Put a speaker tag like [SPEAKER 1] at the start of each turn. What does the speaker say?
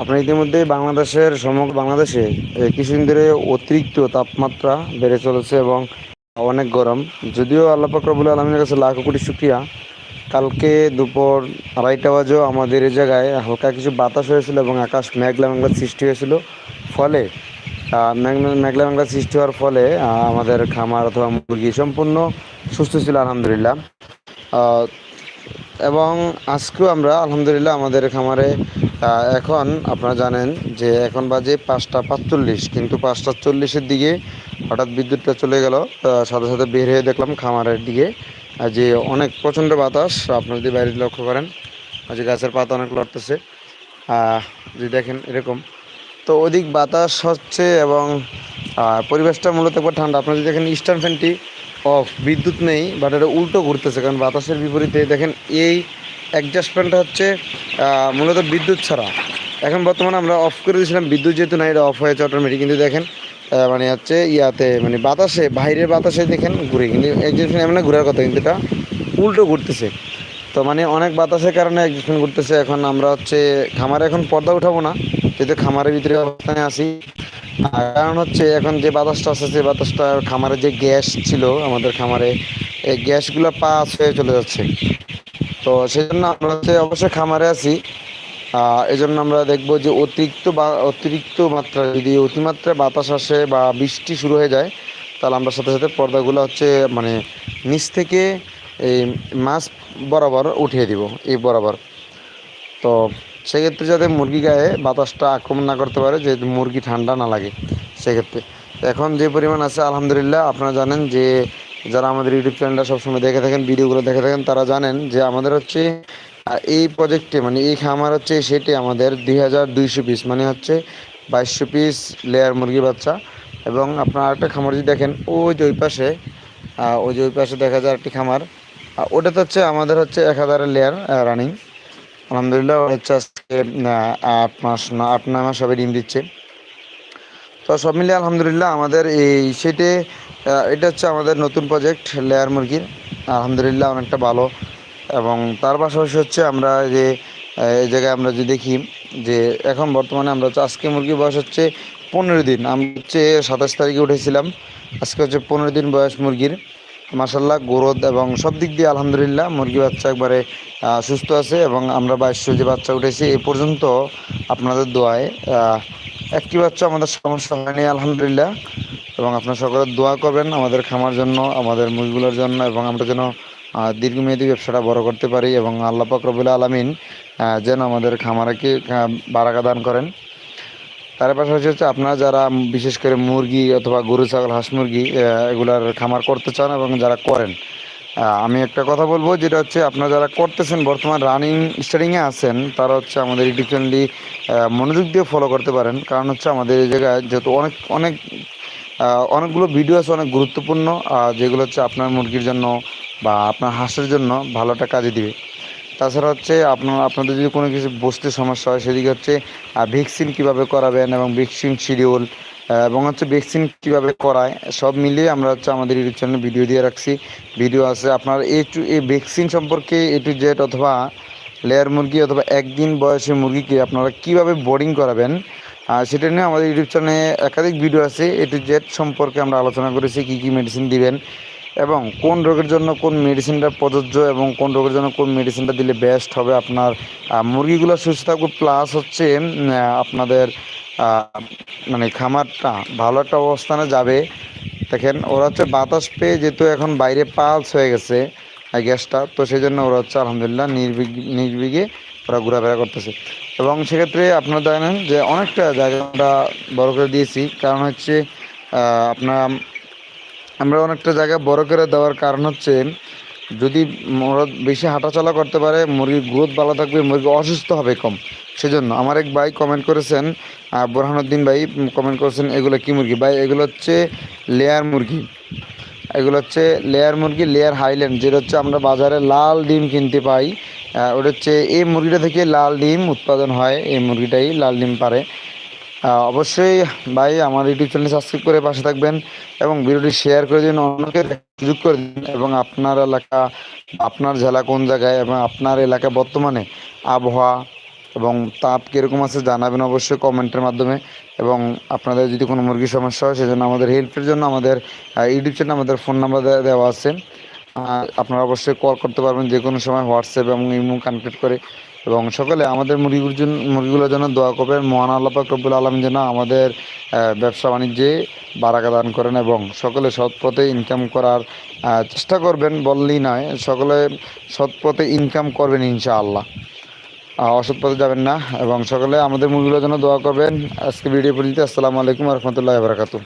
[SPEAKER 1] আপনার ইতিমধ্যে বাংলাদেশের সমগ্র বাংলাদেশে কিছুদিন ধরে অতিরিক্ত তাপমাত্রা বেড়ে চলেছে এবং অনেক গরম। যদিও আল্লাহ পাকরবুল আলমীর কাছে লাখ কোটি শুক্রিয়া। কালকে দুপুর আড়াইটা বাজেও আমাদের এই জায়গায় হালকা কিছু বাতাস হয়েছিল এবং আকাশ মেঘলা মেঘলা সৃষ্টি হয়েছিল। ফলে মেঘলা মেঘলা সৃষ্টি হওয়ার ফলে আমাদের খামার অথবা মুরগি সম্পূর্ণ সুস্থ ছিল, আলহামদুলিল্লাহ। এবং আজকেও আমরা, আলহামদুলিল্লাহ, আমাদের খামারে এখন আপনারা জানেন যে এখন বাজে পাঁচটা পাঁচচল্লিশ, কিন্তু পাঁচটা চল্লিশের দিকে হঠাৎ বিদ্যুৎটা চলে গেল সাথে সাথে বের হয়ে দেখলাম খামারের দিকে। যে অনেক প্রচণ্ড বাতাস আপনারা যদি বাইরে লক্ষ্য করেন যে গাছের পাতা অনেক লড়তেছে। যদি দেখেন এরকম। তো অধিক বাতাস হচ্ছে এবং পরিবেশটা মূলত একবার ঠান্ডা। আপনারা যদি দেখেন ইস্টার্ন ফ্যানটি অফ বিদ্যুৎ নেই বাট এটা উল্টো ঘুরতেছে, কারণ বাতাসের বিপরীতে দেখেন এই অ্যাডজাস্ট ফ্যানটা হচ্ছে মূলত বিদ্যুৎ ছাড়া। এখন বর্তমানে আমরা অফ করে দিয়েছিলাম, বিদ্যুৎ যেহেতু নাই, এটা অফ হয়েছে অটোমেটিক কিন্তু দেখেন মানে হচ্ছে ইয়াতে মানে বাতাসে, বাইরের বাতাসে দেখেন ঘুরে, কিন্তু ফ্যান এমন ঘুরার কথা, কিন্তু এটা উল্টো ঘুরতেছে। তো মানে অনেক বাতাসের কারণে একজন করতেছে এখন আমরা হচ্ছে খামারে এখন পর্দা উঠাবো না, যেহেতু খামারের ভিতরে অবস্থানে আসি কারণ হচ্ছে এখন যে বাতাসটা আছে সেই বাতাসটা খামারে যে গ্যাস ছিল আমাদের খামারে, এই গ্যাসগুলো পাস হয়ে চলে যাচ্ছে। তো সেই জন্য আমরা হচ্ছে অবশ্যই খামারে আছি। এই জন্য আমরা দেখব যে অতিরিক্ত বা, অতিরিক্ত মাত্রা যদি অতিমাত্রায় বাতাস আসে বা বৃষ্টি শুরু হয়ে যায়, তাহলে আমরা সাথে সাথে পর্দাগুলো হচ্ছে মানে নিচ থেকে এই মাছ বরাবর উঠিয়ে দিব, এই বরাবর। তো সেক্ষেত্রে যাতে মুরগি গায়ে বাতাসটা আক্রমণ না করতে পারে যে মুরগি ঠান্ডা না লাগে, সেক্ষেত্রে। এখন যে পরিমাণ আছে, আলহামদুলিল্লাহ, আপনারা জানেন যে যারা আমাদের ইউটিউব চ্যানেলটা সবসময় দেখে থাকেন, ভিডিওগুলো দেখে থাকেন, তারা জানেন যে আমাদের হচ্ছে এই প্রজেক্টে মানে এই খামার হচ্ছে সেটি আমাদের দুই হাজার দুইশো পিস মানে হচ্ছে বাইশশো পিস লেয়ার মুরগি বাচ্চা। এবং আপনার আরেকটা খামার যদি দেখেন, ওই যে ওই পাশে ওই যে ওই পাশে দেখা যায় একটি খামার ওটাতে হচ্ছে আমাদের হচ্ছে এক হাজারের লেয়ার রানিং আলহামদুলিল্লাহ হচ্ছে আজকে আট মাস আট, নয় মাস সবাই ডিম দিচ্ছে। তো সব মিলিয়ে আলহামদুলিল্লাহ, আমাদের এই সেটে এটা হচ্ছে আমাদের নতুন প্রজেক্ট লেয়ার মুরগির। আলহামদুলিল্লাহ অনেকটা ভালো। এবং তার পাশাপাশি হচ্ছে আমরা যে এই জায়গায় আমরা যে দেখি যে, এখন বর্তমানে আমরা হচ্ছে আজকে মুরগির বয়স হচ্ছে পনেরো দিন। আমি হচ্ছে সাতাশ তারিখে উঠেছিলাম। আজকে হচ্ছে পনেরো দিন বয়স মুরগির। মাসাল্লাহ গ্রোথ এবং সব দিক দিয়ে আলহামদুলিল্লাহ মুরগি বাচ্চা একবারে সুস্থ আছে এবং আমরা বাইশশো যে বাচ্চা উঠেছি। এ পর্যন্ত আপনাদের দোয়ায় একটি বাচ্চা আমাদের সমস্যা হয়নি, আলহামদুলিল্লাহ। এবং আপনার সকলে দোয়া করবেন আমাদের খামার জন্য, আমাদের মুরগিগুলোর জন্য, এবং আমরা যেন দীর্ঘমেয়াদী ব্যবসাটা বড় করতে পারি এবং আল্লাহ পাক রবুল আলমিন যেন আমাদের খামারকে বারাকা দান করেন। তার পাশাপাশি হচ্ছে আপনারা যারা বিশেষ করে মুরগি অথবা গরু, ছাগল, হাঁস মুরগি এগুলার খামার করতে চান এবং যারা করেন আমি একটা কথা বলব যেটা হচ্ছে আপনারা যারা করতেছেন, বর্তমান রানিং স্টার্টিংয়ে আছেন, তারা হচ্ছে আমাদের ইউটিউব চ্যানেলটি মনোযোগ দিয়ে ফলো করতে পারেন। কারণ হচ্ছে আমাদের এই জায়গায় যেহেতু অনেক অনেক অনেকগুলো ভিডিও আছে, অনেক গুরুত্বপূর্ণ যেগুলো হচ্ছে আপনার মুরগির জন্য বা আপনার হাঁসের জন্য ভালো একটা কাজে দিবে। তাছাড়া হচ্ছে আপনার, আপনাদের যদি কোনো কিছু বসতে সমস্যা হয়, সেদিকে হচ্ছে ভ্যাকসিন কীভাবে করাবেন এবং ভ্যাকসিন শিডিউল এবং হচ্ছে ভ্যাকসিন কীভাবে করায়, সব মিলিয়ে আমরা হচ্ছে আমাদের ইউটিউব চ্যানেলে ভিডিও দিয়ে রাখছি। ভিডিও আছে আপনার এ টু এই ভ্যাকসিন সম্পর্কে এ টু জেড অথবা লেয়ার মুরগি অথবা একদিন বয়সী মুরগিকে আপনারা কীভাবে বোর্ডিং করাবেন আহ, সেটা নিয়ে আমাদের ইউটিউব চ্যানেলে একাধিক ভিডিও আছে এ টু জেড সম্পর্কে আমরা আলোচনা করেছি কী কী মেডিসিন দিবেন এবং কোন রোগের জন্য কোন মেডিসিনটা প্রযোজ্য এবং কোন রোগের জন্য কোন মেডিসিনটা দিলে বেস্ট হবে আপনার মুরগিগুলো সুস্থ থাকবে প্লাস হচ্ছে আপনাদের মানে খামারটা ভালো একটা অবস্থানে যাবে। দেখেন ওরা হচ্ছে বাতাস পেয়ে যেহেতু এখন বাইরে পালস হয়ে গেছে গ্যাসটা তো সেই জন্য ওরা হচ্ছে আলহামদুলিল্লাহ নির্বিঘ নির্বিঘে ওরা ঘোরাফেরা করতেছে। এবং সেক্ষেত্রে আপনারা জানেন যে অনেকটা জায়গা আমরা বড় করে দিয়েছি। কারণ হচ্ছে আপনার, আমরা অনেকটা জায়গা বড় করে দেওয়ার কারণ হচ্ছে, যদি ওরা বেশি হাঁটাচলা করতে পারে, মুরগির গ্রোথ ভালো থাকবে, মুরগি অসুস্থ হবে কম। সেজন্য আমার এক ভাই কমেন্ট করেছেন বোরহানুদ্দিন ভাই কমেন্ট করেছেন, এগুলো কি মুরগি? ভাই, এগুলো হচ্ছে লেয়ার মুরগি। এগুলো হচ্ছে লেয়ার মুরগি লেয়ার হাইল্যান্ড যেটা হচ্ছে আমরা বাজারে লাল ডিম কিনতে পাই। ওটা হচ্ছে এই মুরগিটা থেকে লাল ডিম উৎপাদন হয়, এই মুরগিটাই লাল ডিম পারে। অবশ্যই ভাই আমার ইউটিউব চ্যানেল সাবস্ক্রাইব করে পাশে থাকবেন এবং ভিডিওটি শেয়ার করে দিন, অন্যকে সুযোগ করে দিন এবং আপনার এলাকা, আপনার জেলা কোন জায়গায় এবং আপনার এলাকা বর্তমানে আবহাওয়া এবং তাপ কীরকম আছে জানাবেন অবশ্যই কমেন্টের মাধ্যমে। এবং আপনাদের যদি কোনো মুরগির সমস্যা হয়, সেজন্য আমাদের হেল্পের জন্য আমাদের ইউটিউব চ্যানেলে আমাদের ফোন নাম্বার দেওয়া আছে। আপনারা অবশ্যই কল করতে পারবেন যে কোনো সময় হোয়াটসঅ্যাপ এবং ইমো কানেক্টেড করে। এবং সকলে আমাদের মুরগিগুলোর জন্য মুরগিগুলোর জন্য দোয়া করবেন। মহান আল্লাহ পাক রব্বুল আলম যেন আমাদের ব্যবসা বাণিজ্যে বারাকা দান করেন এবং সকলে সৎ পথে ইনকাম করার চেষ্টা করবেন বললেই নয়, সকলে সৎ পথে ইনকাম করবেন ইনশাআল্লাহ। অসৎ পথে যাবেন না। এবং সকলে আমাদের মুরগিগুলোর জন্য দোয়া করবেন। আজকে ভিডিও পর্যন্ত আসসালামু আলাইকুম রহমতুল্লাহ বারাকাতু